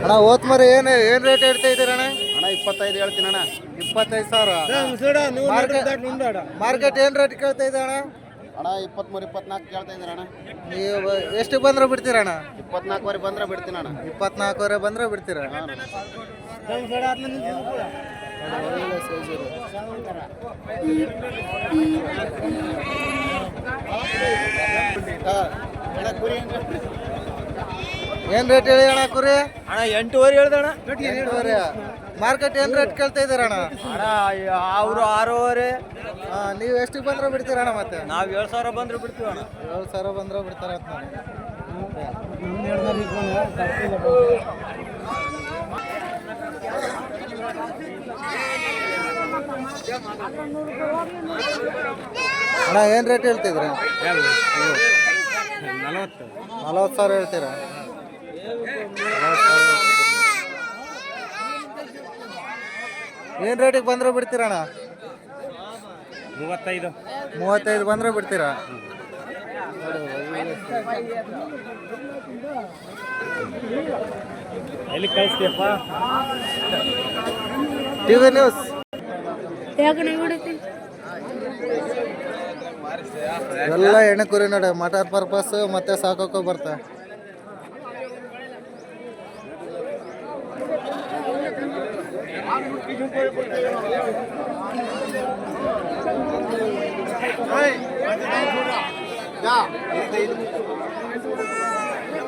ಅಣ್ಣ ಓತ್ ಮರಿ ಏನು ಏನ್ ರೇಟ್ ಹೇಳ್ತಾ ಇದ್ದೀರ ಅಣ್ಣ? ಅಣ್ಣ ಇಪ್ಪತ್ತೈದು ಹೇಳ್ತೀನಿ ಅಣ್ಣ. ಇಪ್ಪತ್ತೈದು ಸಾವಿರ. ಮಾರ್ಕೆಟ್ ಏನ್ ರೇಟ್ ಕೇಳ್ತಾ ಇದೆ ಅಣ್ಣ? ಅಣ್ಣ ಇಪ್ಪತ್ತ್ಮೂರು ಇಪ್ಪತ್ನಾಲ್ಕು ಕೇಳ್ತಾ ಇದ್ದೀರ ಅಣ್ಣ. ನೀವು ಎಷ್ಟಕ್ಕೆ ಬಂದ್ರೆ ಬಿಡ್ತೀರ ಅಣ್ಣ? ಇಪ್ಪತ್ನಾಲ್ಕುವರೆ ಬಂದ್ರೆ ಬಿಡ್ತೀನಿ ಅಣ್ಣ. ಇಪ್ಪತ್ನಾಲ್ಕುವರೆ ಬಂದ್ರೆ ಬಿಡ್ತೀರ ಏನು ರೇಟ್ ಹೇಳಿ ಅಣ್ಣ ಕುರಿ? ಅಣ್ಣ ಎಂಟೂವರೆ ಹೇಳ್ದಣ್ಣ. ಎಂಟೂವರೆ. ಮಾರ್ಕೆಟ್ ಏನ್ ರೇಟ್ ಕೇಳ್ತಾ ಇದಾರ ಅಣ್ಣ? ಅಣ್ಣ ಅವರು ಆರೂವರೆ. ಹಾಂ ನೀವು ಎಷ್ಟಕ್ಕೆ ಬಂದ್ರೆ ಬಿಡ್ತೀರ ಅಣ್ಣ ಮತ್ತೆ? ನಾವು ಏಳು ಸಾವಿರ ಬಂದ್ರೆ ಬಿಡ್ತೀವಿ ಅಣ್ಣ. ಏಳು ಸಾವಿರ ಬಂದ್ರೆ ಬಿಡ್ತಾರೆ ಅಂತ ನೋಡಿ ಅಣ್ಣ ಏನು ರೇಟ್ ಹೇಳ್ತಿದ್ರಿ? ನಲವತ್ತು. ನಲವತ್ತು ಸಾವಿರ ಹೇಳ್ತೀರಾ? ಏನು ರೇಟಿಗೆ ಬಂದ್ರೆ ಬಿಡ್ತೀರಣ್ಣ ಮೂವತ್ತೈದು. ಮೂವತ್ತೈದು ಬಂದ್ರೆ ಬಿಡ್ತೀರಾ? ಎಲ್ಲಿ ಕಳಿಸ್ತೀಯಪ್ಪ? ಟಿ ವಿ ನ್ಯೂಸ್ ಎಲ್ಲ ಎಣ್ಣೆ ಕುರಿ ನೋಡಿ ಮಟರ್ ಪರ್ಪಸ್ ಮತ್ತೆ ಸಾಕೋಕೆ ಬರ್ತಾ.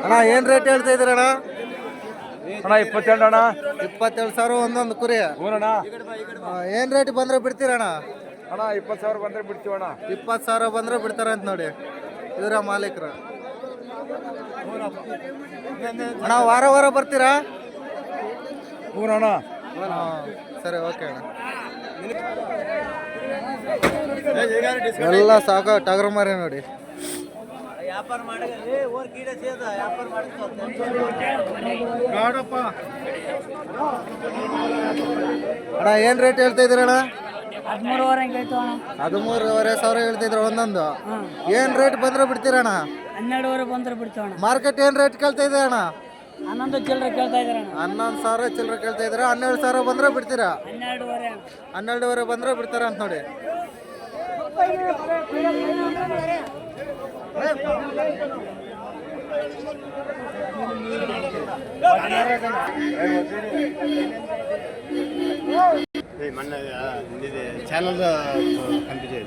ಅಣ್ಣ ಏನು ರೇಟ್ ಹೇಳ್ತಾ ಇದ್ದೀರಣ್ಣ? ಅಣ್ಣ ಇಪ್ಪತ್ತೆರಡು ಅಣ್ಣ? ಇಪ್ಪತ್ತೇಳು ಸಾವಿರ ಒಂದೊಂದು ಕುರಿ. ಹೂನಣ್ಣ ಏನ್ ರೇಟ್ ಬಂದ್ರೆ ಬಿಡ್ತೀರಣ್ಣ ಅಣ್ಣ? ಇಪ್ಪತ್ತು ಸಾವಿರ ಬಂದ್ರೆ ಬಿಡ್ತೀವಿ ಅಣ್ಣ. ಇಪ್ಪತ್ತು ಸಾವಿರ ಬಂದ್ರೆ ಬಿಡ್ತಾರಂತ ನೋಡಿ. ಇವರ ಮಾಲೀಕರು. ಅಣ್ಣ ವಾರ ವಾರ ಬರ್ತೀರಾ? ಹೂನಣ್ಣ ಹಾಂ ಸರಿ ಓಕೆ ಅಣ್ಣ. ಎಲ್ಲ ಸಾಕು ಟಗರು ಮಾರಿ ನೋಡಿ. ವ್ಯಾಪಾರ ಮಾಡಿದ್ರೆ ಓರ್ ಕೀಡ ಸೇದ ವ್ಯಾಪಾರ ಅಣ್ಣ ಏನು ರೇಟ್ ಹೇಳ್ತಾ ಇದ್ರಣ ಹದಿಮೂರುವರೆ ಅಣ್ಣ. ಹದಿಮೂರುವರೆ ಸಾವಿರ ಹೇಳ್ತಿದ್ರು ಒಂದೊಂದು. ಏನು ರೇಟ್ ಬಂದ್ರೆ ಬಿಡ್ತೀರಣ್ಣ ಹನ್ನೆರಡುವರೆ ಬಂದ್ರೆ ಬಿಡ್ತೀವಿ ಅಣ್ಣ. ಮಾರ್ಕೆಟ್ ಏನು ರೇಟ್ ಕೇಳ್ತಾ ಇದೆ ಅಣ್ಣ? ಹನ್ನೊಂದು ಚಿಲ್ಲರೆ ಕೇಳ್ತಾ ಇದ್ದಾರೆ ಅಣ್ಣ. ಹನ್ನೊಂದು ಸಾವಿರ ಚಿಲ್ಲರೆ ಕೇಳ್ತಾ ಇದ್ದೀರಾ? ಹನ್ನೆರಡು ಸಾವಿರ ಬಂದ್ರೆ ಬಿಡ್ತೀರಾ? ಹನ್ನೆರಡುವರೆ ಹನ್ನೆರಡುವರೆ ಬಂದ್ರೆ ಬಿಡ್ತಾರ ಅಂತ ನೋಡಿ. ಚಾನಲ್ ಕಂಪ್ಲೀಟ್ ಇದೆ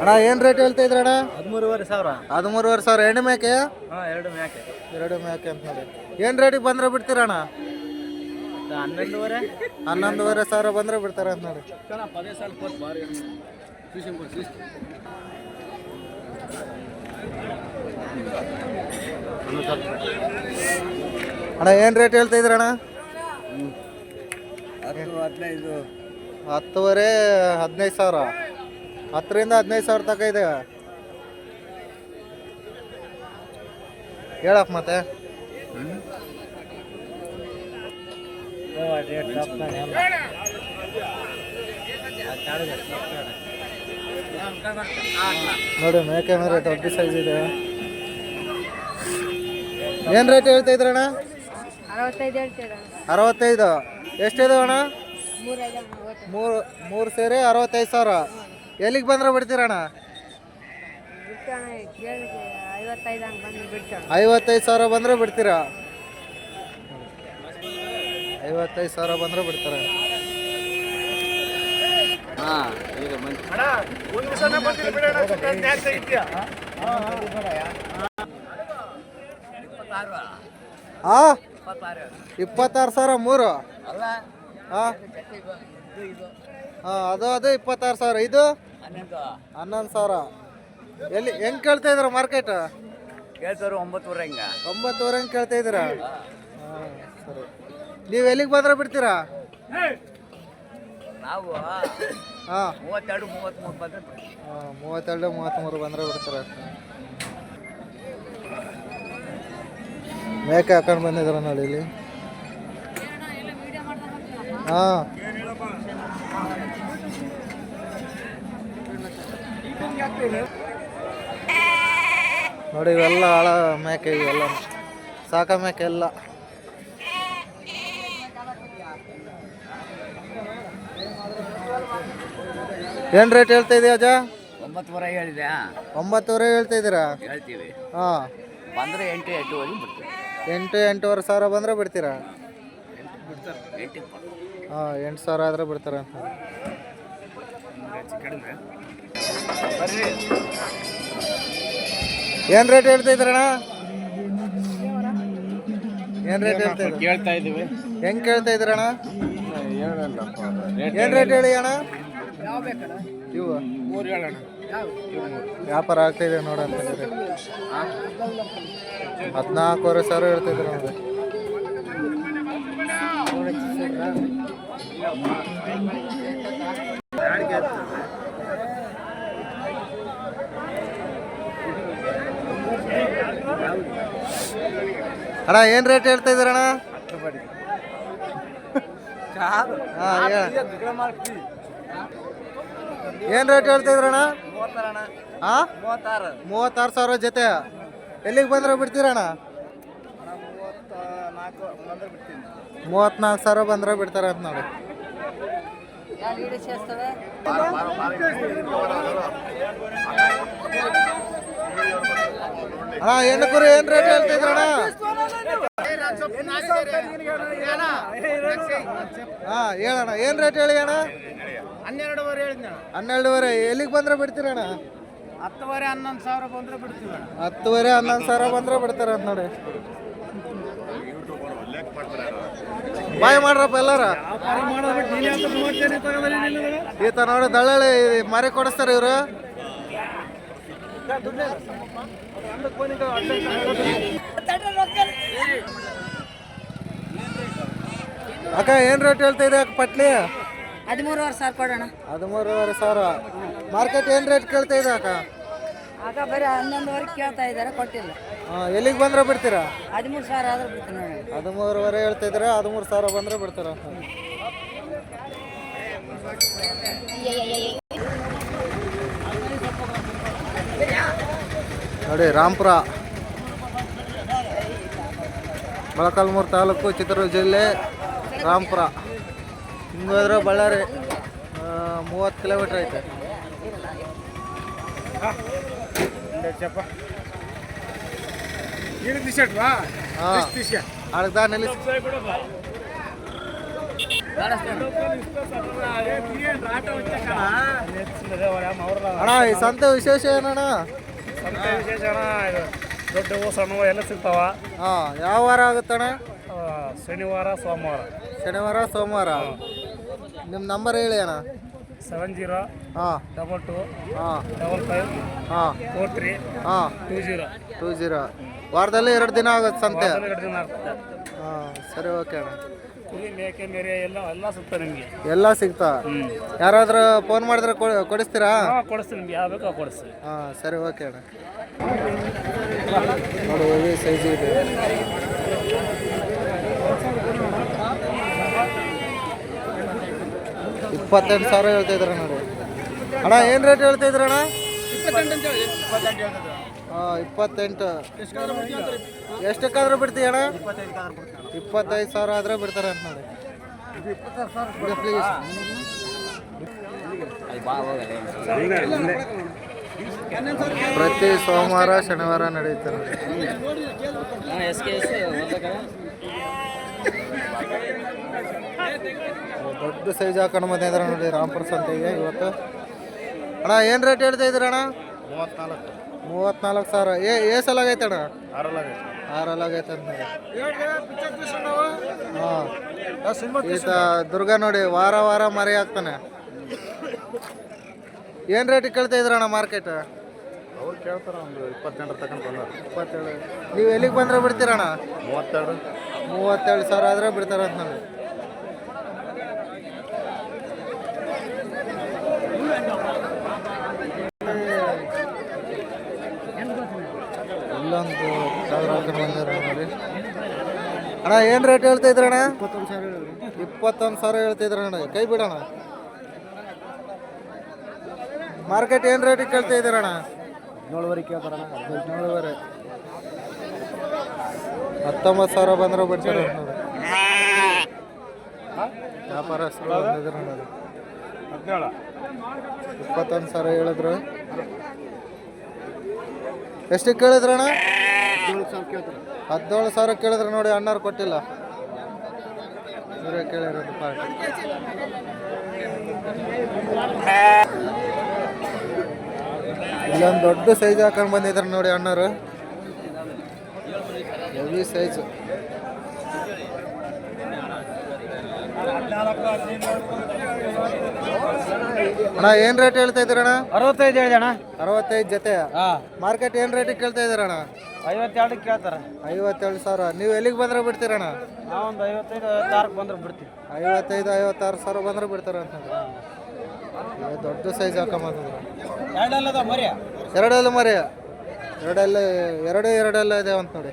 ಅಣ್ಣ ಏನು ರೇಟ್ ಹೇಳ್ತಾ ಇದ್ರಣ್ಣ ಹದಿಮೂರುವರೆ ಸಾವಿರ. ಹದಿಮೂರುವರೆ ಸಾವಿರ. ಎರಡು ಮೇಕೆ? ಎರಡು ಮೇಕೆ. ಎರಡು ಮೇಕೆ ಅಂತ ನೋಡಿ. ಏನು ರೇಟಿಗೆ ಬಂದ್ರೆ ಬಿಡ್ತೀರಣ್ಣ ಹನ್ನೊಂದುವರೆ. ಹನ್ನೊಂದುವರೆ ಸಾವಿರ ಬಂದ್ರೆ ಬಿಡ್ತಾರೆ ಅಂತ ನೋಡಿ. ಅಣ್ಣ ಏನು ರೇಟ್ ಹೇಳ್ತಾ ಇದ್ರಣ್ಣ ಹತ್ತು ಹದಿನೈದು. ಹತ್ತುವರೆ ಹದಿನೈದು ಸಾವಿರ. ಹತ್ತರಿಂದ ಹದಿನೈದು ಸಾವಿರ ತನಕ ಇದೆ. ಹೇಳಪ್ಪ ಮತ್ತೆ. ನೋಡಿ ಮೇಕೆ ಮೇಲೆ ದೊಡ್ಡ ಸೈಜ್ ಇದೆ. ಏನು ರೇಟ್ ಹೇಳ್ತಾ ಇದ್ರಣ್ಣ? ಅರವತ್ತೈದು ಎಷ್ಟಿದೆ ಅಣ್ಣ? ಮೂರು ಮೂರು ಸೇರಿ ಅರವತ್ತೈದು ಸಾವಿರ. ಎಲ್ಲಿಗೆ ಬಂದ್ರೆ ಬಿಡ್ತೀರಣ್ಣ? ಐವತ್ತೈದು ಸಾವಿರ ಬಂದ್ರೆ ಬಿಡ್ತೀರ? ಐವತ್ತೈದು ಸಾವಿರ ಬಂದ್ರೆ ಬಿಡ್ತಾರೆ. ಹಾಂ ಈಗ ಮಂಚ್ ಆ? ಇಪ್ಪತ್ತಾರು. ಸಾವಿರ ಮೂರು? ಅದು ಅದು ಇಪ್ಪತ್ತಾರು ಸಾವಿರ. ಇದು? ಹನ್ನೊಂದು. ಸಾವಿರ. ಎಲ್ಲಿ ಹೆಂಗೆ ಕೇಳ್ತಾ ಇದ್ರ ಮಾರ್ಕೆಟ್? ಕೇಳ್ತಾರ ಒಂಬತ್ತುವರೆ ಹಂಗ. ಒಂಬತ್ತುವರೆ ಹಂಗೆ ಕೇಳ್ತಾ ಇದ್ದೀರ? ಹಾಂ. ಸರಿ. ನೀವು ಎಲ್ಲಿಗೆ ಬಂದ್ರೆ ಬಿಡ್ತೀರಾ? ನಾವು ಹಾಂ. ಮೂವತ್ತೆರಡು ಮೂವತ್ತ್ಮೂರು ಬಂದ್ರೆ ಮೂವತ್ತೆರಡು ಮೂವತ್ತ್ಮೂರು ಬಂದ್ರೆ ಬಿಡ್ತಾರೆ? ಮೇಕೆ ಹಾಕೊಂಡು ಬಂದಿದ್ದಾರೆ ನೋಡಿ ಇಲ್ಲಿ. ಹಾಂ. ನೋಡಿ ಇವೆಲ್ಲ ಹಾಳ ಮೇಕೆ ಇವೆಲ್ಲ. ಸಾಕ ಮೇಕೆ ಎಲ್ಲ. ಏನು ರೇಟ್ ಹೇಳ್ತಾ ಇದೀಯ ಅಜ್ಜ? ಒಂಬತ್ತುವರೆ ಹೇಳಿದೆ ಒಂಬತ್ತುವರೆ ಹೇಳ್ತಾ ಇದ್ದೀರಾ ಹೇಳ್ತೀವಿ. ಹಾಂ. ಬಂದರೆ ಎಂಟು ಎಂಟುವರೆಗೆ ಬಿಡ್ತೀವಿ. ಎಂಟು ಎಂಟೂವರೆ ಸಾವಿರ ಬಂದರೆ ಬಿಡ್ತೀರಾ? ಹಾಂ ಎಂಟು ಸಾವಿರ ಆದರೆ ಬಿಡ್ತಾರೆ ಅಂತ. ಏನು ರೇಟ್ ಹೇಳ್ತಾ ಇದ್ದೀರಣ್ಣ? ಏನು ರೇಟ್ ಹೇಳ್ತಾ ಇದ್ದೀರ? ಕೇಳ್ತಾ ಇದ್ದೀವಿ. ಹೆಂಗೆ ಕೇಳ್ತಾ ಇದ್ರಣ ಏನು ರೇಟ್ ಹೇಳಿ ಅಣ್ಣ? ಇವು. ಮೂರು ಹೇಳೋಣ ವ್ಯಾಪಾರ ಆಗ್ತಾ ಇದೆ ನೋಡಂತ ಹದಿನಾಲ್ಕೂವರೆ ಸಾವಿರ ಹೇಳ್ತಿದ್ರು ನಮಗೆ ಅಣ್ಣ ಏನು ರೇಟ್ ಹೇಳ್ತಾ ಇದ್ರಣ ಏನು ರೇಟ್ ಹೇಳ್ತಾ ಇದ್ರಣ್ಣ ಹಾಂ? ಮೂವತ್ತಾರು ಸಾವಿರ ಜೊತೆ. ಎಲ್ಲಿಗೆ ಬಂದ್ರೆ ಬಿಡ್ತೀರಣ್ಣ ಮೂವತ್ನಾಲ್ಕು ಸಾವಿರ ಬಂದ್ರೆ ಬಿಡ್ತಾರೆ ಅಂತ ನೋಡಿ. ಅಣ್ಣ ಹೆಣ್ಣು ಕುರಿ ಏನು ರೇಟ್ ಹೇಳ್ತಿದ್ರಣ ಹಾ ಹಾಂ ಹೇಳಣ್ಣ ಏನು ರೇಟ್ ಹೇಳಿ ಅಣ್ಣ? ಹನ್ನೆರಡುವರೆ ಹೇಳಿದ್ನ ಹನ್ನೆರಡುವರೆ ಎಲ್ಲಿಗೆ ಬಂದ್ರೆ ಬಿಡ್ತೀರಣ್ಣ ಹತ್ತುವರೆ ಹನ್ನೊಂದು ಸಾವಿರ ಬಂದ್ರೆ ಬಿಡ್ತೀವಿ ಹತ್ತುವರೆ ಹನ್ನೊಂದು ಸಾವಿರ ಬಂದ್ರೆ ಬಿಡ್ತಾರೆ ಅಂತ ನೋಡಿ. ಬಾಯ್ ಮಾಡ್ರಪ್ಪ ಎಲ್ಲಾರ? ಈತ ನೋಡಿ ದಳ್ಳಾಳಿ ಮರಿ ಕೊಡಿಸ್ತಾರೆ ಇವರು. ಅಕ್ಕ ಏನ್ ರೇಟ್ ಹೇಳ್ತಾ ಇದೆ ಅಕ್ಕ ಪಟ್ಲಿ? ಹದಿಮೂರುವರೆ ಸಾವಿರ ಕೊಡೋಣ. ಹದಿಮೂರುವರೆ ಸಾವಿರ. ಮಾರ್ಕೆಟ್ ಏನು ರೇಟ್ ಕೇಳ್ತಾ ಇದೆ ಅಕ್ಕ? ಆಗ ಬರೀ ಹನ್ನೊಂದುವರೆ ಕೇಳ್ತಾ ಇದ್ದಾರೆ ಕೊಟ್ಟಿಲ್ಲ. ಹಾ, ಎಲ್ಲಿಗೆ ಬಂದ್ರೆ ಬಿಡ್ತೀರಾ? ಹದಿಮೂರು ಸಾವಿರ ಆದ್ರೆ ಬಿಡ್ತೀನಿ ನೋಡಿ ಹದಿಮೂರುವರೆ ಹೇಳ್ತಾ ಇದ್ರೆ ಹದಿಮೂರು ಸಾವಿರ ಬಂದ್ರೆ ಬಿಡ್ತಾರ ನೋಡಿ ರಾಂಪುರ ಮೊಳಕಾಲ್ಮೂರು ತಾಲೂಕು ಚಿತ್ರದುರ್ಗ ಜಿಲ್ಲೆ ರಾಂಪುರ ಹಿಂಗೆ ಹೋದ್ರೆ ಬಳ್ಳಾರಿ ಮೂವತ್ತು ಕಿಲೋಮೀಟ್ರ್ ಐತೆ. ಹಾಂ. ಅರ್ಧ ನಿಲ್ಲಿಸ್. ಅಣ್ಣ ಈ ಸಂತೆ ವಿಶೇಷ ಏನಣ್ಣ? ವಿಶೇಷ ದೊಡ್ಡವು ಸಣ್ಣವು ಎಲ್ಲ ಸಿಗ್ತಾವ. ಹಾಂ ಯಾವ ವಾರ ಆಗುತ್ತಣ್ಣ? ಶನಿವಾರ ಸೋಮವಾರ. ಶನಿವಾರ ಸೋಮವಾರ. ನಿಮ್ಮ ನಂಬರ್ ಹೇಳಿ ಅಣ್ಣ. ಸೆವೆನ್ ಜೀರೋ ಹಾಂ. ಡಬಲ್ ಟು ಹಾಂ. ಡಬಲ್ ಫೈವ್ ಹಾಂ. ಫೋರ್ ತ್ರೀ ಹಾಂ. ಟೂ ಜೀರೋ ಟೂ ಜೀರೋ ವಾರದಲ್ಲಿ ಎರಡು ದಿನ ಆಗುತ್ತೆ ಸಂತೆ. ಎರಡು ದಿನ ಆಗ್ತದೆ ಹಾಂ ಸರಿ ಓಕೆ ಅಣ್ಣ. ಕುರಿ ಮೇಕೆ ಮೇರೆ ಎಲ್ಲ ಎಲ್ಲ ಸಿಗ್ತದೆ ನಿಮಗೆ. ಎಲ್ಲ ಸಿಗ್ತಾ? ಯಾರಾದ್ರೂ ಫೋನ್ ಮಾಡಿದ್ರೆ ಕೊ- ಕೊಡಿಸ್ತೀರಾ? ಹಾಂ ಕೊಡಿಸ್ತೀನಿ ನಿಮ್ಗೆ. ಯಾವ ಬೇಕೋ ಕೊಡಿಸ್ತೀನಿ. ಹಾಂ ಸರಿ ಓಕೆ ಅಣ್ಣ. ನೋಡಿ ಹೆವಿ ಸೈಜ್ ಇದೆ. ಇಪ್ಪತ್ತೆಂಟು ಸಾವಿರ ಹೇಳ್ತಾ ಇದ್ರ ನೋಡಿ. ಅಣ್ಣ, ಏನು ರೇಟ್ ಹೇಳ್ತಾ ಇದ್ರಣ್ಣ ಹಾಂ ಇಪ್ಪತ್ತೆಂಟು. ಎಷ್ಟಕ್ಕಾದ್ರೂ ಬಿಡ್ತೀಯ ಅಣ್ಣ? ಇಪ್ಪತ್ತೈದು ಸಾವಿರ ಆದರೆ ಬಿಡ್ತಾರೆ ಅಂತ ನೋಡಿ. ಪ್ರತಿ ಸೋಮವಾರ, ಶನಿವಾರ ನಡೆಯುತ್ತೆ ನೋಡಿ. ದೊಡ್ಡ ಸೈಜ್ ಹಾಕೊಂಡು ಇದ್ರ ನೋಡಿ ರಾಮ್ಪುರ ಸಂತೆಗೆ ಇವತ್ತು. ಅಣ್ಣ ಏನು ರೇಟ್ ಹೇಳ್ತಾ ಇದ್ದೀರ ಅಣ್ಣ? ಮೂವತ್ನಾಲ್ಕು. ಮೂವತ್ನಾಲ್ಕು ಸಾವಿರ. ಏ ಏ ಸಲ ಆಗೈತೆ ಅಣ್ಣ? ಆರು ಆರಲ್ಲಿ ಆಗೈತೆ ಅಂತ. ಹಾಂ. ಈತ ದುರ್ಗ ನೋಡಿ ವಾರ ವಾರ ಮರಿ ಹಾಕ್ತಾನೆ. ಏನು ರೇಟ್ ಕೇಳ್ತಾ ಇದ್ರಣ್ಣ ಮಾರ್ಕೆಟ್ ಅವ್ರು ಕೇಳ್ತಾರ ಒಂದು ಇಪ್ಪತ್ತೆಂಟರ ತಗೊಂಡು ಬಂದ. ಇಪ್ಪತ್ತೇಳು. ನೀವು ಎಲ್ಲಿಗೆ ಬಂದ್ರೆ ಬಿಡ್ತೀರಣ್ಣ ಮೂವತ್ತೆರಡು. ಮೂವತ್ತೇಳು ಸಾವಿರ ಆದರೆ ಬಿಡ್ತಾರ ಅಂತ ನೋಡಿ ಇಲ್ಲೊಂದು ಸಾವಿರ ಹಾಕೊಂಡು ಬಂದಿದ್ದಾರೆ ನೋಡಿ ಅಣ್ಣ ಏನು ರೇಟ್ ಹೇಳ್ತಾ ಇದ್ರಣ್ಣ ಇಪ್ಪತ್ತೊಂದು ಸಾವಿರ ಹೇಳ್ತಾ ಇದ್ರಣ್ಣ ಕೈ ಬಿಡೋಣ. ಮಾರ್ಕೆಟ್ ಏನು ರೇಟಿಗೆ ಕೇಳ್ತಾ ಇದ್ದೀರಣ್ಣ ಏಳುವರೆ ಕೇಳ್ತಾರಣ್ಣ ಏಳುವರೆ ಹತ್ತೊಂಬತ್ತು ಸಾವಿರ ಬಂದ್ರೆ ಬಿಡ್ತಾರೆ ವ್ಯಾಪಾರ ವ್ಯಾಪಾರಸ್ಥರು ಇಪ್ಪತ್ತೊಂದು ಸಾವಿರ ಹೇಳಿದ್ರು. ಎಷ್ಟಕ್ಕೆ ಕೇಳಿದ್ರಣ್ಣ ಹದಿನೇಳು ಸಾವಿರ ಕೇಳಿದ್ರೆ. ನೋಡಿ ಅಣ್ಣಾರು ಕೊಟ್ಟಿಲ್ಲ. ಇವರೇ ಕೇಳಿರೋದು ಪಾರ್ಟಿ ಇಲ್ಲೊಂದು ದೊಡ್ಡ ಸೈಜ್ ಹಾಕೊಂಡು ಬಂದಿದ್ದಾರೆ ನೋಡಿ ಅಣ್ಣರು ಹೆವಿ ಸೈಜು ಅಣ್ಣ ಏನ್ ರೇಟ್ ಹೇಳ್ತಾ ಇದ್ರಣ ಅರವತ್ತೈದು ಹೇಳಿದೆ ಅಣ್ಣ ಅರವತ್ತೈದು ಜೊತೆ. ಮಾರ್ಕೆಟ್ ಏನ್ ರೇಟ್ ಕೇಳ್ತಾ ಇದ್ದೀರಣ ಐವತ್ತೆರಡು ಕೇಳ್ತಾರ. ಐವತ್ತೇಳು ಸಾವಿರ. ನೀವು ಎಲ್ಲಿಗೆ ಬಂದ್ರೆ ಬಿಡ್ತೀರಣ ನಾವೊಂದು ಐವತ್ತೈದು ಐವತ್ತಾರಕ್ಕೆ ಬಂದ್ರೆ ಬಿಡ್ತೀವಿ. ಐವತ್ತೈದು ಐವತ್ತಾರು ಸಾವಿರ ಬಂದ್ರೆ ಬಿಡ್ತಾರೆ ಅಂತಂದ್ರೆ. ದೊಡ್ಡ ಸೈಜ್ ಹಾಕೊಂಬಂದ್ರೆ. ಎರಡಲ್ಲ ಮರಿ ಎರಡಲ್ಲ ಎರಡು ಎರಡೆಲ್ಲ ಇದೆ ಅಂತ ನೋಡಿ.